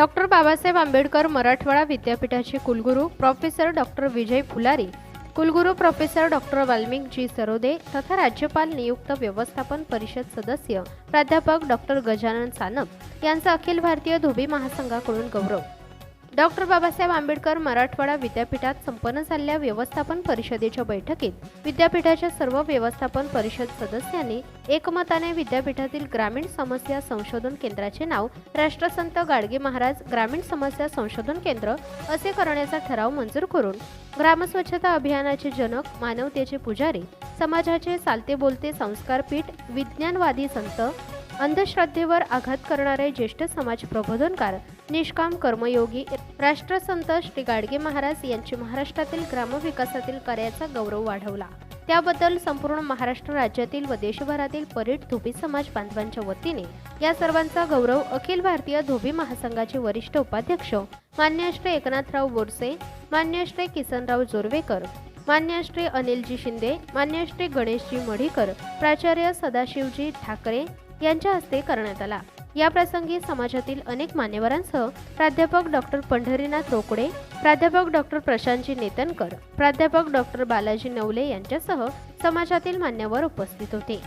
Doctor Babasaheb Ambedkar Marathwada विद्यापीठाचे कुलगुरू professor doctor विजय फुलारी कुलगुरू प्रोफेसर डॉक्टर वाल्मिकजी सरोदे तथा राज्यपाल नियुक्त व्यवस्थापन परिषद सदस्य प्राध्यापक डॉक्टर गजानन सानप यांचा अखिल भारतीय धोबी महासंघाकडून गौरव. डॉक्टर बाबासाहेब आंबेडकर मराठवाडा विद्यापीठात संपन्न झालेल्या व्यवस्थापन परिषदेच्या बैठकीत विद्यापीठाच्या सर्व व्यवस्थापन परिषद सदस्यांनी एकमताने विद्यापीठातील ग्रामीण समस्या संशोधन केंद्राचे नाव राष्ट्रसंत गाडगे महाराज ग्रामीण समस्या संशोधन केंद्र असे करण्याचा ठराव मंजूर करून ग्रामस्वच्छता अभियानाचे जनक मानवतेचे पुजारी समाजाचे चालते बोलते संस्कारपीठ विज्ञानवादी संत अंधश्रद्धेवर आघात करणारे ज्येष्ठ समाज प्रबोधनकार निष्काम कर्मयोगी राष्ट्रसंत श्री गाडगे महाराज यांची महाराष्ट्रातील ग्रामविकासातील कार्याचा गौरव वाढवला. त्याबद्दल संपूर्ण महाराष्ट्र राज्यातील व देशभरातील परीट धोबी समाज बांधवांच्या वतीने या सर्वांचा गौरव अखिल भारतीय धोबी महासंघाचे वरिष्ठ उपाध्यक्ष मान्य श्री एकनाथराव बोरसे मान्य श्री किसनराव जोरवेकर मान्य श्री अनिलजी शिंदे मान्य श्री गणेशजी मढीकर प्राचार्य सदाशिवजी ठाकरे यांच्या हस्ते करण्यात आला. या प्रसंगी समाजातील अनेक मान्यवरांसह प्राध्यापक डॉक्टर पंढरीनाथ रोकडे प्राध्यापक डॉक्टर प्रशांतजी नेतनकर प्राध्यापक डॉक्टर बालाजी नवले यांच्यासह समाजातील मान्यवर उपस्थित होते.